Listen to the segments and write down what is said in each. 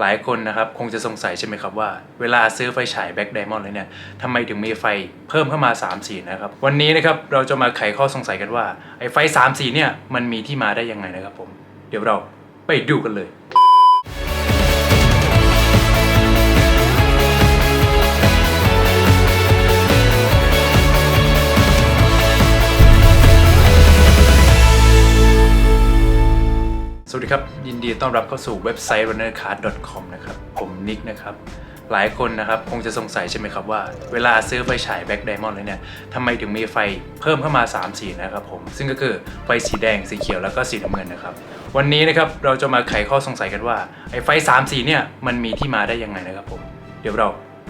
หลายคนนะครับคงจะสงสัยใช่ไหมครับว่าเวลาซื้อไฟฉายแบ็คไดมอนด์เลยเนี่ยทำไมถึงมีไฟเพิ่มเข้ามา 3 สีนะครับ วันนี้นะครับเราจะมาไขข้อสงสัยกันว่าไอ้ไฟ 3 สีเนี่ยมันมีที่มาได้ยังไงนะครับผม เดี๋ยวเราไปดูกันเลย สวัสดีครับ ยินดีต้อนรับเข้าสู่เว็บไซต์ runnercard.com นะครับ ผมนิกนะครับ หลายคนนะครับคงจะสงสัยใช่ไหมครับว่าเวลาซื้อไฟฉายแบ็คไดมอนด์เลยเนี่ยทำไมถึงมีไฟเพิ่มเข้ามา 3 สีนะครับผม ซึ่งก็คือไฟสีแดงสีเขียวแล้วก็สีน้ำเงินนะครับ วันนี้นะครับเราจะมาไขข้อสงสัยกันว่าไอ้ไฟ 3 สีเนี่ยมันมีที่มาได้ยังไงนะครับผม เดี๋ยวเรา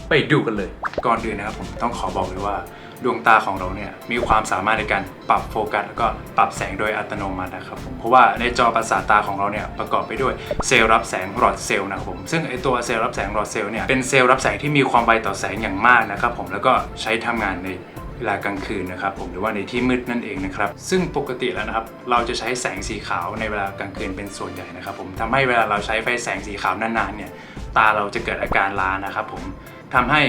ไปดูกันเลย ก่อนอื่นนะครับผมต้องขอบอกเลยว่า ดวงตาของเราเนี่ยมีความสามารถในการปรับโฟกัสแล้วก็ปรับแสงโดยอัตโนมัตินะครับผมเพราะว่าในจอประสาทตาของเราเนี่ยประกอบไปด้วยเซลล์รับแสงหลอดเซลล์นะครับผมซึ่งไอตัวเซลล์รับแสงหลอดเซลล์เนี่ยเป็นเซลล์รับแสงที่มีความไวต่อแสงอย่างมากนะครับผมแล้วก็ใช้ทำงานในเวลากลางคืนนะครับผมหรือว่าในที่มืดนั่นเองนะครับซึ่งปกติแล้วนะครับเราจะใช้แสงสีขาวในเวลากลางคืนเป็นส่วนใหญ่นะครับผมทำให้เวลาเราใช้ไฟแสงสีขาวนานๆเนี่ยตาเราจะเกิดอาการล้านะครับผมทำให้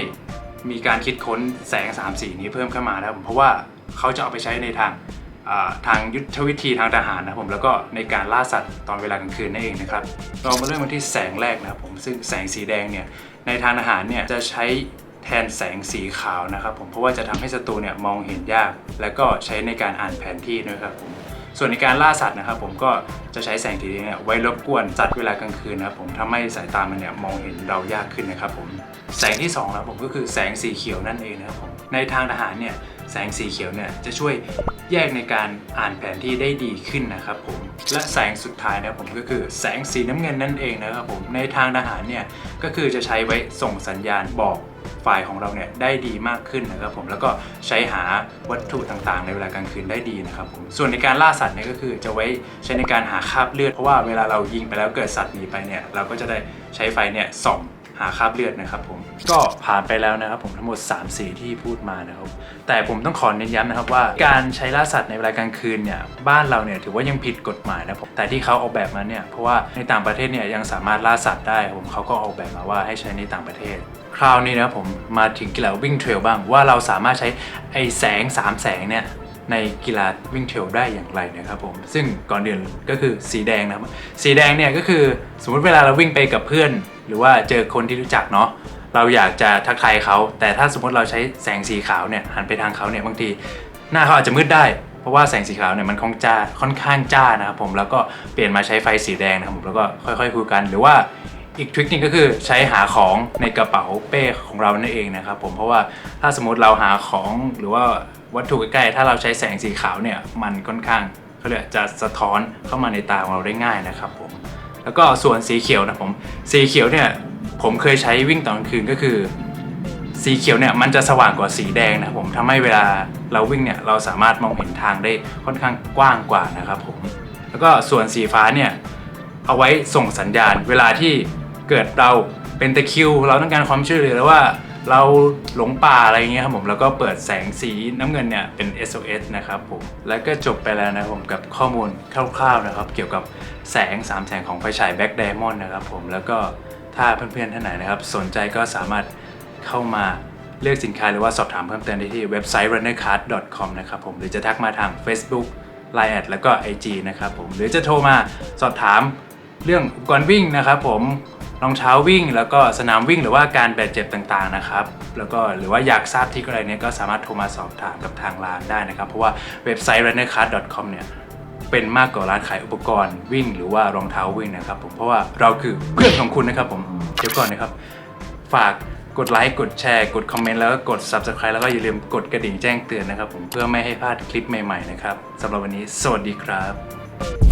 มีการคิดค้นแสง 3 สีนี้เพิ่มเข้ามานะครับผมเพราะว่าเขาจะเอาไปใช้ในทางทางยุทธวิธีทางทหารนะผมแล้วก็ในการล่าสัตว์ตอนเวลากลางคืนนั่นเองนะครับเรามาเริ่มกันที่แสงแรกนะครับผมซึ่งแสงสีแดงเนี่ยในทางทหารเนี่ยจะใช้แทนแสงสีขาวนะครับผมเพราะว่าจะทำให้ศัตรูเนี่ยมองเห็นยาก แล้วก็ใช้ในการอ่านแผนที่ด้วยครับผม ส่วนในการล่าสัตว์นะครับผมก็จะใช้แสงสีแดงเนี่ยไว้รบกวนสัตว์เวลากลางคืนนะครับผมทำให้สายตามันเนี่ยมองเห็นเรายากขึ้นนะครับผมแสงที่2นะครับผมก็คือแสงสีเขียวนั่นเองนะครับผมในทางทหารเนี่ยแสงสีเขียวเนี่ยจะช่วยแยกในการอ่านแผนที่ได้ดีขึ้นนะครับผมและแสงสุดท้ายนะครับผมก็คือแสงสีน้ำเงินนั่นเองนะครับผมในทางทหารเนี่ยก็คือจะใช้ไว้ส่งสัญญาณบอก ฝ่ายของเราเนี่ยได้ดีมากขึ้นนะครับผมแล้วก็ใช้หาวัตถุต่างๆ ในเวลากลางคืนได้ดีนะครับผมส่วนในการล่าสัตว์เนี่ยก็คือจะไว้ใช้ในการหาคราบเลือดเพราะว่าเวลาเรายิงไปแล้วเกิดสัตว์หนีไปเนี่ยเราก็จะได้ใช้ไฟเนี่ยส่องหาคราบเลือดนะครับผมก็ผ่านไปแล้วนะครับผมทั้งหมด 3 สีที่พูดมานะครับแต่ผมต้องขอเน้นย้ำนะครับว่า การใช้ล่าสัตว์ในเวลากลางคืนเนี่ยบ้านเราเนี่ยถือว่ายังผิดกฎหมายนะครับแต่ที่เขาออกแบบมาเนี่ยเพราะว่าในต่างประเทศเนี่ยยังสามารถล่าสัตว์ได้ครับผมเขาก็ออกแบบมาว่าให้ใช้ในต่างประเทศ คราวนี้นะครับผมมาถึงกีฬาวิ่งเทรลบ้างว่าเราสามารถใช้ไอแสง 3 แสงเนี่ยในกีฬาวิ่งเทรลได้อย่างไรนะครับผม ซึ่งก่อนอื่นก็คือสีแดงนะครับ สีแดงเนี่ยก็คือสมมติเวลาเราวิ่งไปกับเพื่อน หรือว่าเจอคนที่รู้จักเนาะเราอยากจะทักทายเขา แต่ถ้าสมมติเราใช้แสงสีขาวเนี่ยหันไปทางเขาเนี่ยบางที หน้าเขาอาจจะมืดได้ เพราะว่าแสงสีขาวเนี่ยมันค่อนจ้าค่อนข้างจ้านะครับผมแล้วก็เปลี่ยนมาใช้ไฟสีแดงนะครับผมแล้วก็ค่อยๆคุยกันหรือว่า อีกทริคนึงก็คือใช้หาของในกระเป๋าเป้ของเรานั่นเองนะครับผมเพราะว่าถ้าสมมติเราหาของหรือว่าวัตถุใกล้ๆถ้าเราใช้แสงสีขาวเนี่ยมันค่อนข้างเขาเรียกจะสะท้อนเข้ามาในตาของเราได้ง่ายนะครับผมแล้วก็ส่วนสีเขียวนะผมสีเขียวเนี่ยผมเคยใช้วิ่งตอนกลางคืนก็คือ สีเขียวเนี่ยมันจะสว่างกว่าสีแดงนะผมทำให้เวลาเราวิ่งเนี่ยเราสามารถมองเห็นทางได้ค่อนข้างกว้างกว่านะครับผมแล้วก็ส่วนสีฟ้าเนี่ยเอาไว้ส่งสัญญาณเวลาที่ เกิดเราเป็นตะคิว เราต้องการความช่วยเหลือหรือว่าเราหลงป่าอะไรเงี้ยครับผมแล้วก็เปิดแสงสีน้ำเงินเนี่ยเป็น SOS นะครับผมแล้วก็จบไปแล้วนะครับผมกับข้อมูลคร่าวๆนะครับ เกี่ยวกับแสง 3 แสงของไฟฉาย Black Diamond นะครับผมแล้วก็ถ้าเพื่อนๆท่านไหนนะครับ สนใจก็สามารถเข้ามาเลือกสินค้าหรือว่าสอบถามเพิ่มเติมได้ที่เว็บไซต์ runnercard.com นะครับผมหรือจะทักมาทาง Facebook Line แอดแล้วก็ IG นะครับผมหรือจะโทรมาสอบถามเรื่องอุปกรณ์วิ่งนะครับผม รองเท้าวิ่ง แล้วก็สนามวิ่งหรือว่าการบาดเจ็บต่างๆนะครับ แล้วก็หรือว่าอยากทราบทริคอะไรเนี้ยก็สามารถโทรมาสอบถามกับทางร้านได้นะครับ เพราะว่าเว็บไซต์ runnercard.com เนี่ยเป็นมากกว่าร้านขายอุปกรณ์วิ่ง หรือว่ารองเท้าวิ่งนะครับผมเพราะว่าเราคือเพื่อนของคุณนะครับผมเดี๋ยวก่อนนะครับฝากกดไลค์กดแชร์ กดคอมเมนต์แล้วก็กด subscribe แล้วก็อย่าลืมกดกระดิ่งแจ้งเตือนนะครับผมเพื่อไม่ให้พลาดคลิปใหม่ๆนะครับสำหรับวันนี้สวัสดีครับ